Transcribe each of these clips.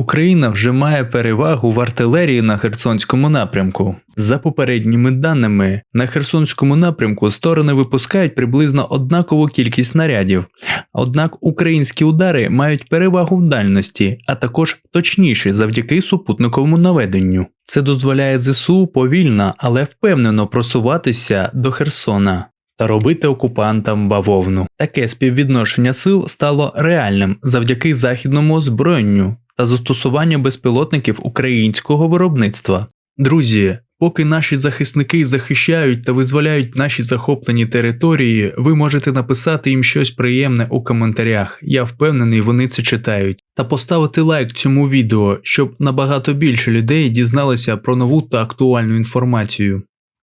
Україна вже має перевагу в артилерії на Херсонському напрямку. За попередніми даними, на Херсонському напрямку сторони випускають приблизно однакову кількість снарядів, однак українські удари мають перевагу в дальності, а також точніші завдяки супутниковому наведенню. Це дозволяє ЗСУ повільно, але впевнено просуватися до Херсона. Та робити окупантам бавовну. Таке співвідношення сил стало реальним завдяки західному озброєнню та застосуванню безпілотників українського виробництва. Друзі, поки наші захисники захищають та визволяють наші захоплені території, ви можете написати їм щось приємне у коментарях. Я впевнений, вони це читають. Та поставити лайк цьому відео, щоб набагато більше людей дізналися про нову та актуальну інформацію.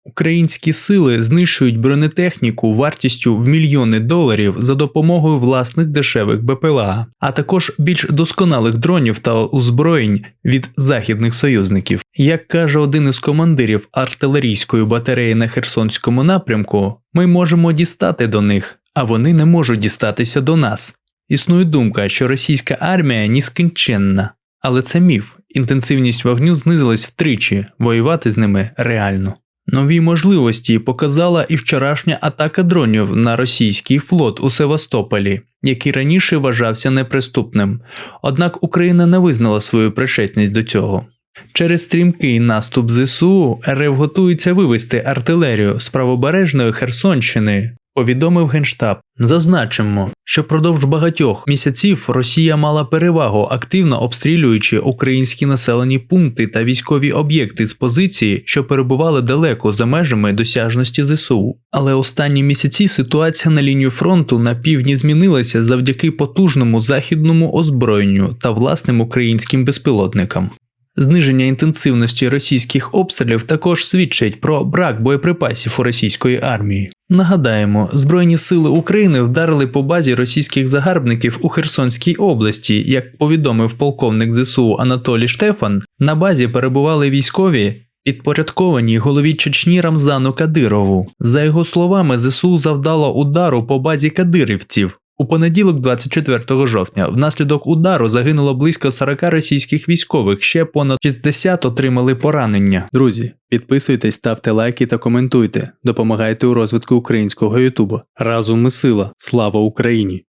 Українські сили знищують бронетехніку вартістю в мільйони доларів за допомогою власних дешевих БПЛА, а також більш досконалих дронів та озброєнь від західних союзників. Як каже один із командирів артилерійської батареї на Херсонському напрямку, ми можемо дістати до них, а вони не можуть дістатися до нас. Існує думка, що російська армія нескінченна, але це міф. Інтенсивність вогню знизилась втричі, воювати з ними реально. Нові можливості показала і вчорашня атака дронів на російський флот у Севастополі, який раніше вважався неприступним. Однак Україна не визнала свою причетність до цього. Через стрімкий наступ ЗСУ РФ готується вивести артилерію з правобережної Херсонщини. Повідомив Генштаб. Зазначимо, що продовж багатьох місяців Росія мала перевагу, активно обстрілюючи українські населені пункти та військові об'єкти з позиції, що перебували далеко за межами досяжності ЗСУ. Але останні місяці ситуація на лінію фронту на півдні змінилася завдяки потужному західному озброєнню та власним українським безпілотникам. Зниження інтенсивності російських обстрілів також свідчить про брак боєприпасів у російської армії. Нагадаємо, Збройні сили України вдарили по базі російських загарбників у Херсонській області. Як повідомив полковник ЗСУ Анатолій Штефан, на базі перебували військові. Підпорядковані голові Чечні Рамзану Кадирову. За його словами, ЗСУ завдало удару по базі кадирівців. У понеділок, 24 жовтня, внаслідок удару загинуло близько 40 російських військових, ще понад 60 отримали поранення. Друзі, підписуйтесь, ставте лайки та коментуйте. Допомагайте у розвитку українського Ютубу. Разом ми сила. Слава Україні!